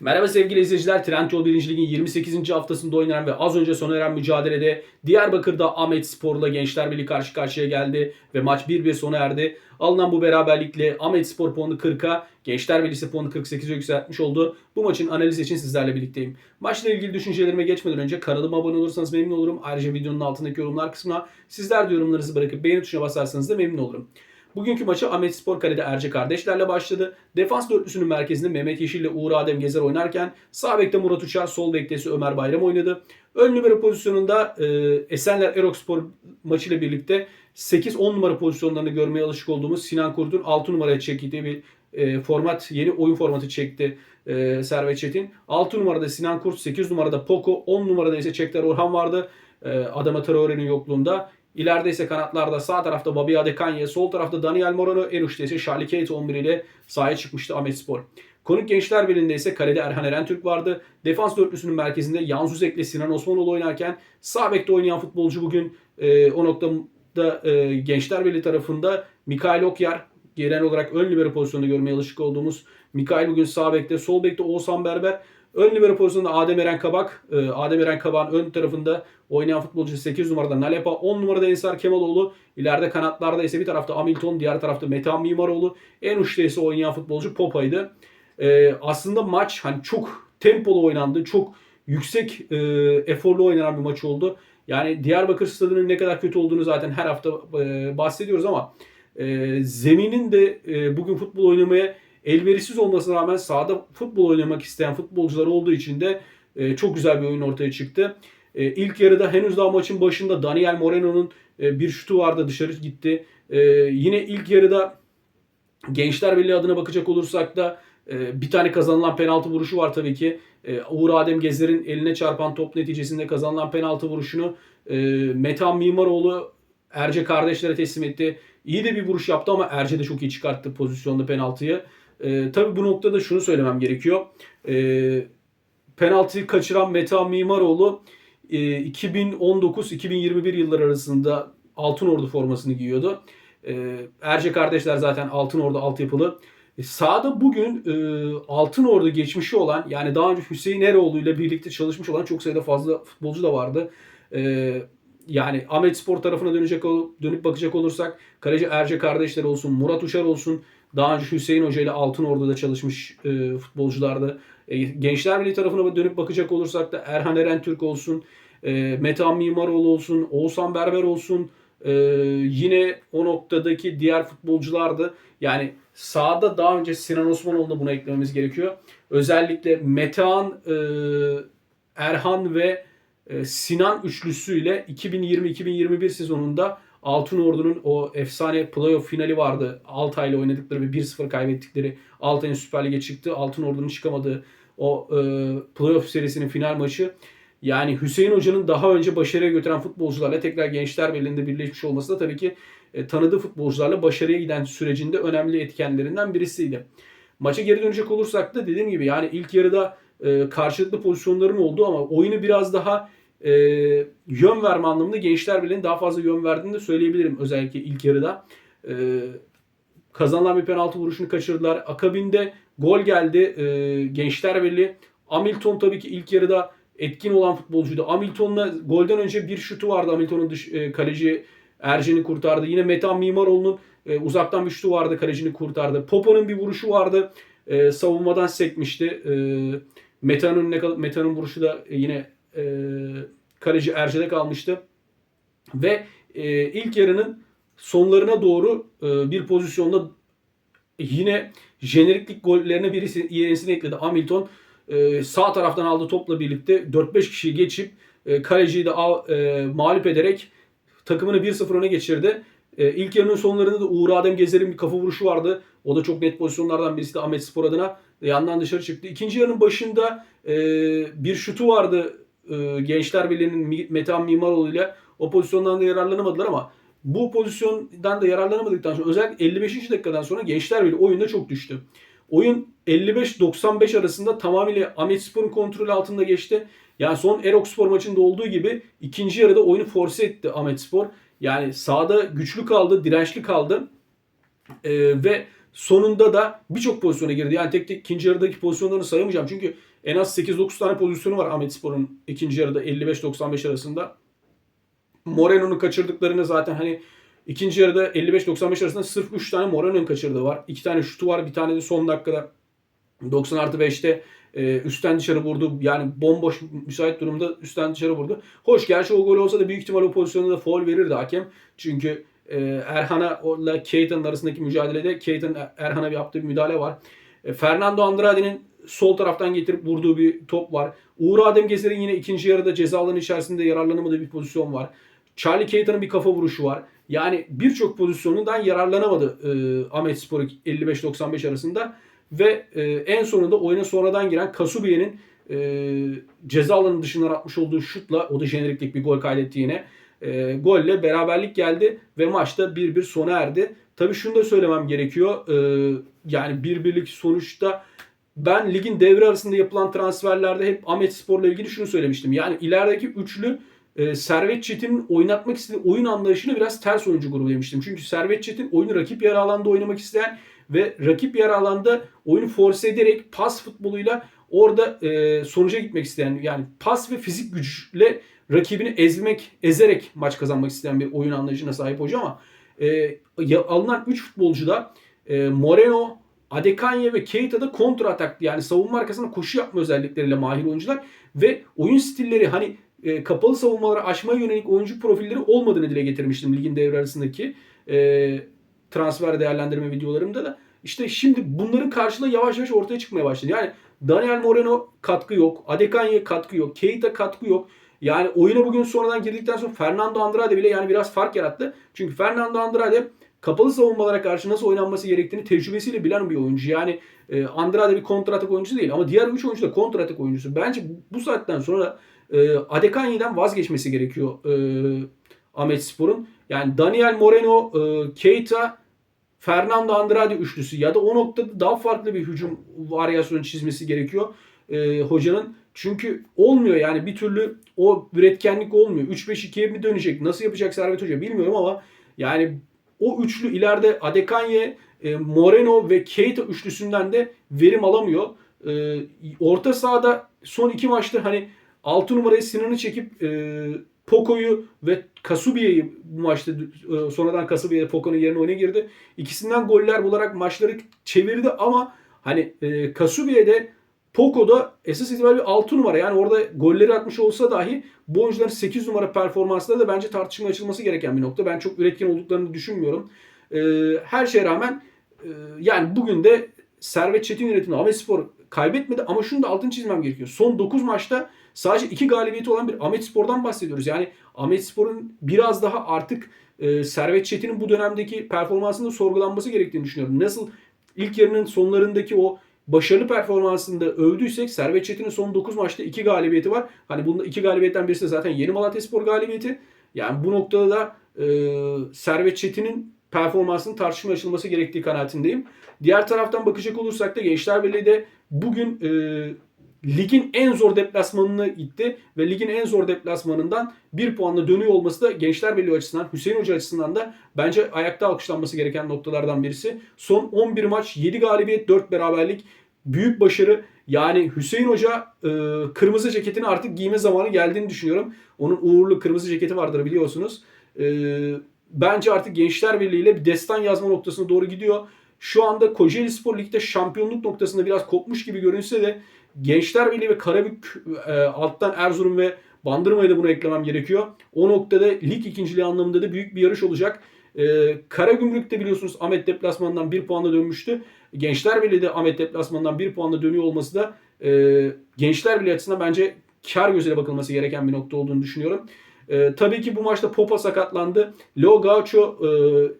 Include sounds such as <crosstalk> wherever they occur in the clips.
Merhaba sevgili izleyiciler. Trendyol 1. Lig'in 28. haftasında oynanan ve az önce sona eren mücadelede Diyarbakır'da Ahmet Spor'la Gençler Birliği karşı karşıya geldi ve maç 1-1 sona erdi. Alınan bu beraberlikle Ahmet Spor puanı 40'a, Gençler Birliği puanı 48'e yükseltmiş oldu. Bu maçın analizi için sizlerle birlikteyim. Maçla ilgili düşüncelerime geçmeden önce kanalıma abone olursanız memnun olurum. Ayrıca videonun altındaki yorumlar kısmına sizler de yorumlarınızı bırakıp beğeni tuşuna basarsanız da memnun olurum. Bugünkü maçı Ahmet Spor Kale'de Erce kardeşlerle başladı. Defans dörtlüsünün merkezinde Mehmet Yeşil ile Uğur Adem Gezer oynarken sağ bekte Murat Uçar, sol bekte ise Ömer Bayram oynadı. Ön libero pozisyonunda e, Esenler Erokspor maçıyla birlikte 8-10 numara pozisyonlarını görmeye alışık olduğumuz Sinan Kurt'un 6 numaraya çektiği bir e, format, yeni oyun formatı çekti e, Servet Çetin. 6 numarada Sinan Kurt, 8 numarada Poco, 10 numarada ise Çekler Orhan vardı. E, Adama Traore'nin yokluğunda. İleride ise kanatlarda sağ tarafta Bobby Adekanye, sol tarafta Daniel Morano, en uçta ise Charlie Kate 11 ile sahaya çıkmıştı Ahmet Spor. Konuk Gençler Birliği'nde ise kalede Erhan Erentürk vardı. Defans dörtlüsünün merkezinde Yalnız Üzek'le Sinan Osmanoğlu oynarken sağ bekte oynayan futbolcu bugün e, o noktada e, Gençler Birliği tarafında Mikail Okyar, genel olarak ön libero pozisyonunda görmeye alışık olduğumuz Mikail bugün sağ bekte, sol bekte Oğuzhan Berber, Ön libero pozisyonunda Adem Eren Kabak. E, Adem Eren Kabak'ın ön tarafında oynayan futbolcu 8 numarada Nalepa, 10 numarada Ensar Kemaloğlu. İleride kanatlarda ise bir tarafta Hamilton, diğer tarafta Metehan Mimaroğlu. En uçta ise oynayan futbolcu Popa'ydı. E, aslında maç hani çok tempolu oynandı. Çok yüksek e, eforlu oynanan bir maç oldu. Yani Diyarbakır stadının ne kadar kötü olduğunu zaten her hafta e, bahsediyoruz ama e, zeminin de bugün futbol oynamaya elverişsiz olmasına rağmen sahada futbol oynamak isteyen futbolcular olduğu için de e, çok güzel bir oyun ortaya çıktı. E, ilk yarıda henüz daha maçın başında Daniel Moreno'nun e, bir şutu vardı dışarı gitti. E, yine ilk yarıda Gençler Birliği adına bakacak olursak da bir tane kazanılan penaltı vuruşu var tabii ki. E, Uğur Adem Gezer'in eline çarpan top neticesinde kazanılan penaltı vuruşunu e, Metan Mimaroğlu Erce kardeşlere teslim etti. İyi de bir vuruş yaptı ama Erce de çok iyi çıkarttı pozisyonda penaltıyı. E, tabii bu noktada şunu söylemem gerekiyor. E, penaltıyı kaçıran Metehan Mimaroğlu e, 2019-2021 yılları arasında Altın Ordu formasını giyiyordu. E, Erce kardeşler zaten Altın Ordu altyapılı. E, sahada bugün e, Altın Ordu geçmişi olan yani daha önce Hüseyin Eroğlu ile birlikte çalışmış olan çok sayıda fazla futbolcu da vardı. E, yani Ahmet Spor tarafına dönecek dönüp bakacak olursak kaleci Erce kardeşler olsun, Murat Uşar olsun, daha önce Hüseyin Hoca ile Altın Ordu'da çalışmış e, futbolculardı. E, Gençler Birliği tarafına dönüp bakacak olursak da Erhan Eren Türk olsun, e, Metehan Mimaroğlu olsun, Oğuzhan Berber olsun, e, yine o noktadaki diğer futbolculardı. Yani sahada daha önce Sinan Osmanoğlu'na buna eklememiz gerekiyor. Özellikle Metehan, e, Erhan ve e, Sinan üçlüsüyle 2020-2021 sezonunda Altın Ordu'nun o efsane playoff finali vardı. Altay'la oynadıkları ve 1-0 kaybettikleri Altay'ın Süper Lig'e çıktı. Altın Ordu'nun çıkamadığı o e, playoff serisinin final maçı. Yani Hüseyin Hoca'nın daha önce başarıya götüren futbolcularla tekrar Gençler Birliği'nde birleşmiş olması da tabii ki e, tanıdığı futbolcularla başarıya giden sürecinde önemli etkenlerinden birisiydi. Maça geri dönecek olursak da dediğim gibi yani ilk yarıda e, karşılıklı pozisyonların oldu ama oyunu biraz daha e, yön verme anlamında Gençler Birliği'nin daha fazla yön verdiğini de söyleyebilirim özellikle ilk yarıda. E, kazanılan bir penaltı vuruşunu kaçırdılar. Akabinde gol geldi e, Gençler Birliği. Hamilton tabii ki ilk yarıda etkin olan futbolcuydu. Hamilton'la golden önce bir şutu vardı. Hamilton'un dış, e, kaleci Ercen'i kurtardı. Yine Metan Mimaroğlu'nun e, uzaktan bir şutu vardı. Kalecini kurtardı. Popo'nun bir vuruşu vardı. E, savunmadan sekmişti. E, Metan'ın Metan'ın vuruşu da yine e, kaleci Erce'de kalmıştı. Ve e, ilk yarının sonlarına doğru e, bir pozisyonda yine jeneriklik gollerine birisi yenisini ekledi. Hamilton e, sağ taraftan aldığı topla birlikte 4-5 kişiyi geçip e, kaleciyi de e, mağlup ederek takımını 1-0 öne geçirdi. E, ilk yarının sonlarında da Uğur Adem Gezer'in bir kafa vuruşu vardı. O da çok net pozisyonlardan birisi de Ahmet Spor adına yandan dışarı çıktı. İkinci yarının başında e, bir şutu vardı e, Gençler Birliği'nin Metehan Mimaroğlu ile o pozisyondan da yararlanamadılar ama bu pozisyondan da yararlanamadıktan sonra özellikle 55. dakikadan sonra Gençler Birliği oyunda çok düştü. Oyun 55-95 arasında tamamıyla Ahmet Spor'un kontrolü altında geçti. Yani son Erok Spor maçında olduğu gibi ikinci yarıda oyunu force etti Ahmet Spor. Yani sahada güçlü kaldı, dirençli kaldı. Ee, ve sonunda da birçok pozisyona girdi. Yani tek tek ikinci yarıdaki pozisyonlarını sayamayacağım. Çünkü en az 8-9 tane pozisyonu var Ahmet Spor'un ikinci yarıda 55-95 arasında. Moreno'nun kaçırdıklarını zaten hani ikinci yarıda 55-95 arasında sırf 3 tane Moreno'nun kaçırdığı var. 2 tane şutu var. Bir tane de son dakikada 90 artı 5'te e, üstten dışarı vurdu. Yani bomboş müsait durumda üstten dışarı vurdu. Hoş gerçi o gol olsa da büyük ihtimal o pozisyonda da foul verirdi hakem. Çünkü e, Erhan'a ile Keita'nın arasındaki mücadelede Keita'nın Erhan'a yaptığı bir müdahale var. E, Fernando Andrade'nin sol taraftan getirip vurduğu bir top var. Uğur Adem Gezer'in yine ikinci yarıda ceza alanı içerisinde yararlanamadığı bir pozisyon var. Charlie Keita'nın bir kafa vuruşu var. Yani birçok pozisyonundan yararlanamadı e, Ahmet Spor 55-95 arasında. Ve e, en sonunda oyuna sonradan giren Kasubiye'nin e, ceza alanı dışından atmış olduğu şutla o da jeneriklik bir gol kaydetti yine. E, golle beraberlik geldi ve maçta 1-1 sona erdi. Tabii şunu da söylemem gerekiyor. E, yani 1-1'lik sonuçta ben ligin devre arasında yapılan transferlerde hep Ahmet Spor'la ilgili şunu söylemiştim. Yani ilerideki üçlü e, Servet Çetin'in oynatmak istediği oyun anlayışını biraz ters oyuncu grubu demiştim. Çünkü Servet Çetin oyunu rakip yarı alanda oynamak isteyen ve rakip yarı alanda oyunu force ederek pas futboluyla orada e, sonuca gitmek isteyen yani pas ve fizik güçle rakibini ezmek, ezerek maç kazanmak isteyen bir oyun anlayışına sahip hoca ama e, alınan 3 futbolcu da e, Moreno, Adekanye ve Keita'da kontra atak yani savunma arkasında koşu yapma özellikleriyle mahir oyuncular ve oyun stilleri hani e, kapalı savunmaları aşmaya yönelik oyuncu profilleri olmadığını dile getirmiştim ligin devre arasındaki e, transfer değerlendirme videolarımda da. İşte şimdi bunların karşılığı yavaş yavaş ortaya çıkmaya başladı. Yani Daniel Moreno katkı yok. Adekanye katkı yok. Keita katkı yok. Yani oyuna bugün sonradan girdikten sonra Fernando Andrade bile yani biraz fark yarattı. Çünkü Fernando Andrade kapalı savunmalara karşı nasıl oynanması gerektiğini tecrübesiyle bilen bir oyuncu. Yani e, Andrade bir kontratak oyuncusu değil ama diğer 3 oyuncu da kontratak oyuncusu. Bence bu saatten sonra e, Adekanye'den vazgeçmesi gerekiyor e, Ahmet Spor'un. Yani Daniel Moreno, e, Keita, Fernando Andrade üçlüsü ya da o noktada daha farklı bir hücum varyasyonu çizmesi gerekiyor e, hocanın. Çünkü olmuyor yani bir türlü o üretkenlik olmuyor. 3-5-2'ye mi dönecek? Nasıl yapacak Servet Hoca bilmiyorum ama yani o üçlü ileride Adekanye, e, Moreno ve Keita üçlüsünden de verim alamıyor. E, orta sahada son iki maçta hani 6 numarayı Sinan'ı çekip e, Poco'yu ve Kasubiye'yi bu maçta sonradan Kasubiye Poco'nun yerine oyuna girdi. İkisinden goller bularak maçları çevirdi ama hani Kasubiye'de Poco'da esas itibariyle 6 numara yani orada golleri atmış olsa dahi bu oyuncuların 8 numara performansında da bence tartışma açılması gereken bir nokta. Ben çok üretken olduklarını düşünmüyorum. E, her şeye rağmen e, yani bugün de Servet Çetin yönetiminde Ahmet Spor kaybetmedi ama şunu da altını çizmem gerekiyor. Son 9 maçta sadece 2 galibiyeti olan bir Ahmet Spor'dan bahsediyoruz. Yani Ahmet Spor'un biraz daha artık e, Servet Çetin'in bu dönemdeki performansında sorgulanması gerektiğini düşünüyorum. Nasıl ilk yarının sonlarındaki o başarılı performansında övdüysek Servet Çetin'in son 9 maçta 2 galibiyeti var. Hani bunda 2 galibiyetten birisi de zaten Yeni Malatya Spor galibiyeti. Yani bu noktada da e, Servet Çetin'in performansının tartışma açılması gerektiği kanaatindeyim. Diğer taraftan bakacak olursak da Gençler Birliği de bugün e, ligin en zor deplasmanını gitti ve ligin en zor deplasmanından bir puanla dönüyor olması da Gençler Birliği açısından, Hüseyin Hoca açısından da bence ayakta alkışlanması gereken noktalardan birisi. Son 11 maç 7 galibiyet 4 beraberlik büyük başarı. Yani Hüseyin Hoca e, kırmızı ceketini artık giyme zamanı geldiğini düşünüyorum. Onun uğurlu kırmızı ceketi vardır biliyorsunuz. E, bence artık Gençler Birliği ile bir destan yazma noktasına doğru gidiyor. Şu anda Kocaeli Spor Lig'de şampiyonluk noktasında biraz kopmuş gibi görünse de Gençler Birliği ve Karabük e, alttan Erzurum ve Bandırma'yı da bunu eklemem gerekiyor. O noktada lig ikinciliği anlamında da büyük bir yarış olacak. E, Karagümrük de biliyorsunuz Ahmet deplasmanından bir puanla dönmüştü. Gençler Birliği de Ahmet deplasmanından bir puanla dönüyor olması da e, Gençler Birliği açısından bence kar gözüyle bakılması gereken bir nokta olduğunu düşünüyorum. E, tabii ki bu maçta Popa sakatlandı. Leo Gaucho e,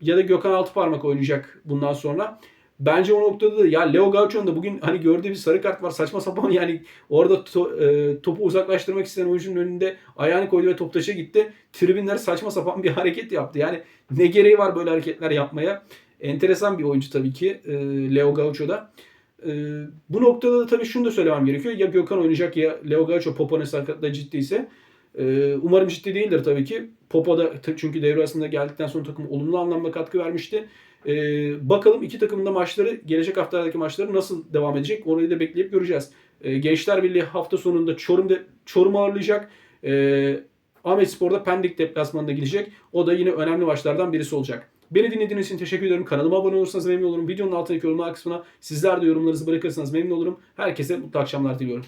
ya da Gökhan Altıparmak oynayacak bundan sonra. Bence o noktada da ya Leo Gaucho'nun da bugün hani gördüğü bir sarı kart var saçma sapan <laughs> yani orada to, e, topu uzaklaştırmak isteyen oyuncunun önünde ayağını koydu ve top taşa gitti. Tribünler saçma sapan bir <laughs> hareket yaptı. Yani ne gereği var böyle hareketler yapmaya? Enteresan bir oyuncu tabii ki e, Leo Gaucho da. E, bu noktada da tabii şunu da söylemem gerekiyor. Ya Gökhan oynayacak ya Leo Gaucho Popa'nın sakatlığı ciddiyse. E, umarım ciddi değildir tabii ki. Popa da çünkü devre arasında geldikten sonra takım olumlu anlamda katkı vermişti. E, bakalım iki takımın da maçları gelecek haftalardaki maçları nasıl devam edecek? Orayı da bekleyip göreceğiz. E, Gençler Birliği hafta sonunda Çorum'da Çorum ağırlayacak. E, Ahmet Spor'da Pendik deplasmanına gidecek. O da yine önemli maçlardan birisi olacak. Beni dinlediğiniz için teşekkür ederim. Kanalıma abone olursanız memnun olurum. Videonun altındaki yorumlar kısmına sizler de yorumlarınızı bırakırsanız memnun olurum. Herkese mutlu akşamlar diliyorum.